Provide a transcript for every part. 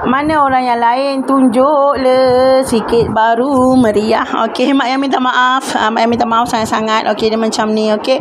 Mana orang yang lain tunjuk le sikit baru meriah. Okey, Mak Yam minta maaf. Uh, Mak Yam minta maaf sangat-sangat. Okey, dia macam ni. Okey.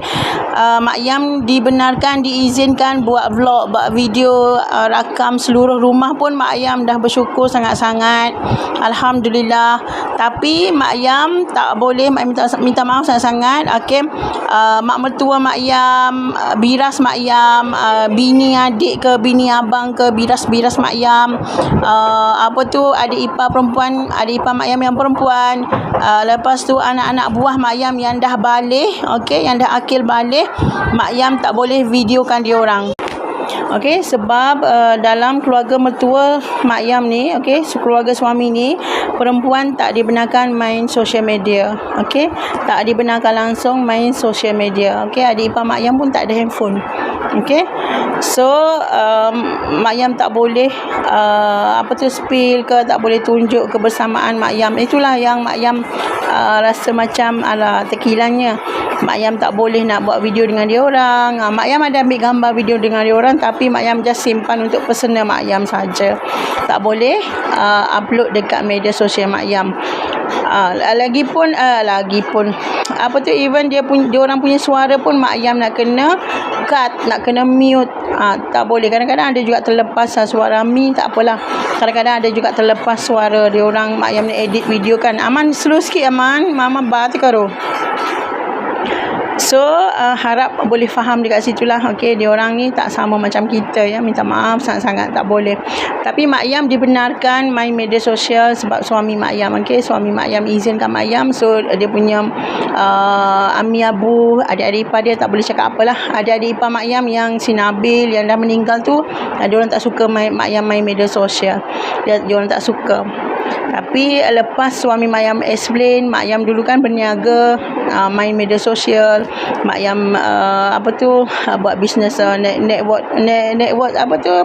Uh, Mak Yam dibenarkan, diizinkan buat vlog, buat video, uh, rakam seluruh rumah pun Mak Yam dah bersyukur sangat-sangat. Alhamdulillah. Tapi Mak Yam tak boleh Mak Yam minta minta maaf sangat-sangat. Okey. Uh, mak mertua Mak Yam, uh, biras Mak Yam, uh, bini adik ke bini abang ke biras-biras Mak Yam. Uh, apa tu adik ipar perempuan, adik ipar Mak yang perempuan. Uh, lepas tu anak-anak buah Mak yang dah balik, okey, yang dah akil balik, Mak tak boleh videokan dia orang. Okey, sebab uh, dalam keluarga mertua Mak Yam ni, okey, keluarga suami ni, perempuan tak dibenarkan main social media. Okey, tak dibenarkan langsung main social media. Okey, adik ipar Mak Yam pun tak ada handphone. Okey. So, um, Mak Yam tak boleh uh, apa tu spill ke, tak boleh tunjuk kebersamaan Mak Yam. Itulah yang Mak Yam uh, rasa macam ala tekilanya. Mak Yam tak boleh nak buat video dengan dia orang. Uh, Mak Yam ada ambil gambar video dengan dia orang tapi Mak Yam just simpan untuk personal Mak Yam saja. Tak boleh uh, upload dekat media sosial Mak Yam. Uh, lagi pun uh, lagi pun apa tu even dia pun dia orang punya suara pun Mak Yam nak kena cut, nak kena mute. Uh, tak boleh. Kadang-kadang ada juga terlepas uh, suara Mi, tak apalah. Kadang-kadang ada juga terlepas suara dia orang Mak Yam ni edit video kan. Aman slow sikit Aman. Mama ba tu karo. So uh, harap boleh faham dekat situlah okey dia orang ni tak sama macam kita ya minta maaf sangat-sangat tak boleh. Tapi Mak Yam dibenarkan main media sosial sebab suami Mak Yam okey suami Mak Yam izinkan Mak Yam so dia punya uh, ami abu adik-adik ipar dia tak boleh cakap apalah. Adik-adik ipar Mak Yam yang si Nabil yang dah meninggal tu uh, dia orang tak suka main Mak Yam main media sosial. Dia, dia orang tak suka. Tapi lepas suami Mak Yam explain, Mak Yam dulu kan berniaga uh, main media sosial, Mak Yam uh, apa tu uh, buat bisnes uh, net, network net, network apa tu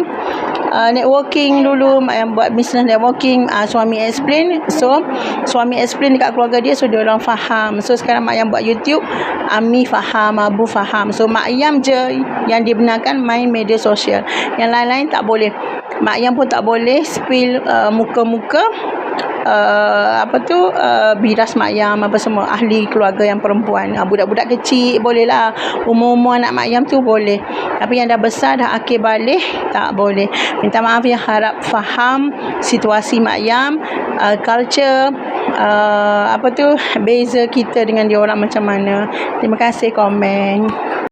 uh, networking dulu Mak Yam buat bisnes networking uh, suami explain. So suami explain dekat keluarga dia so dia orang faham. So sekarang Mak Yam buat YouTube Ami faham Abu faham. So Mak Yam je yang dibenarkan main media sosial. Yang lain-lain tak boleh. Mak Yam pun tak boleh spill uh, muka-muka uh, apa tu uh, biras mak yam apa semua. Ahli keluarga yang perempuan. Uh, budak-budak kecil boleh lah. Umur-umur anak mak yam tu boleh. Tapi yang dah besar dah akhir balik tak boleh. Minta maaf ya harap faham situasi mak yam. Uh, culture uh, apa tu beza kita dengan dia orang macam mana. Terima kasih komen